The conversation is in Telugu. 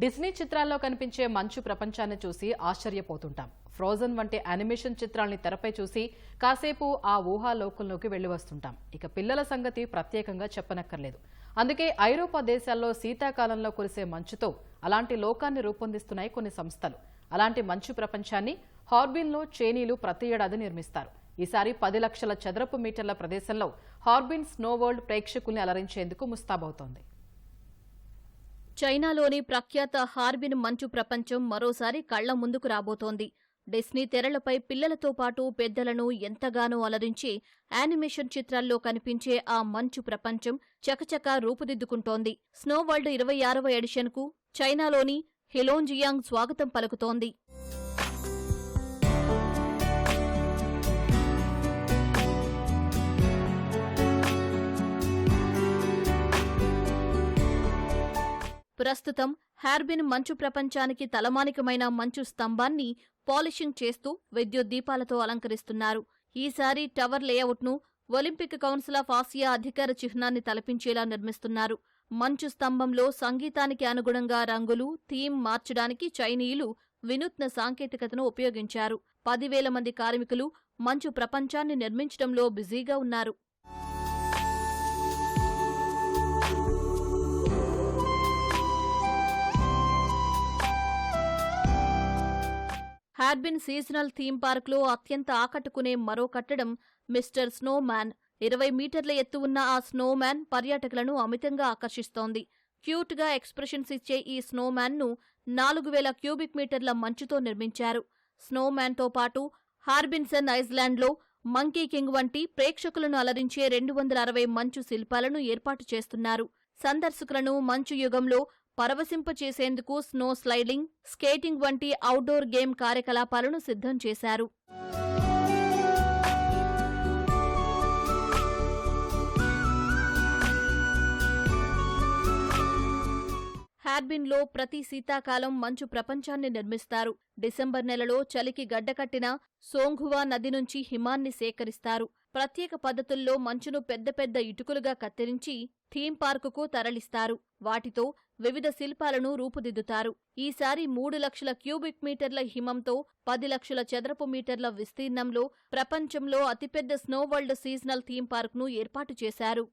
డిస్నీ చిత్రాల్లో కనిపించే మంచు ప్రపంచాన్ని చూసి ఆశ్చర్యపోతుంటాం. ఫ్రోజన్ వంటి యానిమేషన్ చిత్రాల్ని తెరపై చూసి కాసేపు ఆ ఊహాలోకంలోకి వెళ్ళి వస్తుంటాం ఇక పిల్లల సంగతి ప్రత్యేకంగా చెప్పనక్కర్లేదు. అందుకే ఐరోపా దేశాల్లో శీతాకాలంలో కురిసే మంచుతో అలాంటి లోకాన్ని రూపొందిస్తున్నాయి కొన్ని సంస్థలు. అలాంటి మంచు ప్రపంచాన్ని హార్బిన్లో చేనీలు ప్రతి ఏడాది నిర్మిస్తారు. ఈసారి పది లక్షల చదరపు మీటర్ల ప్రదేశంలో హార్బిన్ స్నో వరల్డ్ ప్రేక్షకుల్ని అలరించేందుకు ముస్తాబవుతోంది. చైనాలోని ప్రఖ్యాత హార్బిన్ మంచు ప్రపంచం మరోసారి కళ్ళ ముందుకు రాబోతోంది. డిస్నీ తెరలపై పిల్లలతో పాటు పెద్దలను ఎంతగానో అలరించి యానిమేషన్ చిత్రాల్లో కనిపించే ఆ మంచు ప్రపంచం చకచక రూపుదిద్దుకుంటోంది. స్నో వరల్డ్ ఇరవై ఆరవ ఎడిషన్కు చైనాలోని హిలోంజియాంగ్ స్వాగతం పలుకుతోంది. ప్రస్తుతం హార్బిన్ మంచు ప్రపంచానికి తలమానికమైన మంచు స్తంభాన్ని పాలిషింగ్ చేస్తూ విద్యుత్ దీపాలతో అలంకరిస్తున్నారు. ఈసారి టవర్ లేఅవుట్ను ఒలింపిక్ కౌన్సిల్ ఆఫ్ ఆసియా అధికార చిహ్నాన్ని తలపించేలా నిర్మిస్తున్నారు. మంచు స్తంభంలో సంగీతానికి అనుగుణంగా రంగులు థీమ్ మార్చడానికి చైనీయులు వినూత్న సాంకేతికతను ఉపయోగించారు. పదివేల మంది కార్మికులు మంచు ప్రపంచాన్ని నిర్మించడంలో బిజీగా ఉన్నారు. హార్బిన్ సీజనల్ థీమ్ పార్క్లో అత్యంత ఆకట్టుకునే మరో కట్టడం మిస్టర్ స్నోమ్యాన్. ఇరవై మీటర్ల ఎత్తు ఉన్న ఆ స్నోమ్యాన్ పర్యాటకులను అమితంగా ఆకర్షిస్తోంది. క్యూట్గా ఎక్స్ప్రెషన్స్ ఇచ్చే ఈ స్నోమ్యాన్ను నాలుగు వేల క్యూబిక్ మీటర్ల మంచుతో నిర్మించారు. స్నోమ్యాన్తో పాటు హార్బిన్సన్ ఐస్లాండ్లో మంకీ కింగ్ వంటి ప్రేక్షకులను అలరించే రెండు వందల అరవై మంచు శిల్పాలను ఏర్పాటు చేస్తున్నారు. సందర్శకులను మంచు యుగంలో పరవశింపచేసేందుకు స్నో స్లైడింగ్ స్కేటింగ్ వంటి అవుట్డోర్ గేమ్ కార్యకలాపాలను సిద్ధం చేశారు. హార్బిన్లో ప్రతి శీతాకాలం మంచు ప్రపంచాన్ని నిర్మిస్తారు. డిసెంబర్ నెలలో చలికి గడ్డకట్టిన సోంఘువా నది నుంచి హిమాన్ని సేకరిస్తారు. ప్రత్యేక పద్ధతుల్లో మంచును పెద్ద పెద్ద ఇటుకలుగా కత్తిరించి థీమ్ పార్కుకు తరలిస్తారు. వాటితో వివిధ శిల్పాలను రూపుదిద్దుతారు. ఈసారి మూడు లక్షల క్యూబిక్ మీటర్ల హిమంతో పది లక్షల చదరపు మీటర్ల విస్తీర్ణంలో ప్రపంచంలో అతిపెద్ద స్నో వరల్డ్ సీజనల్ థీమ్ పార్క్ను ఏర్పాటు చేశారు.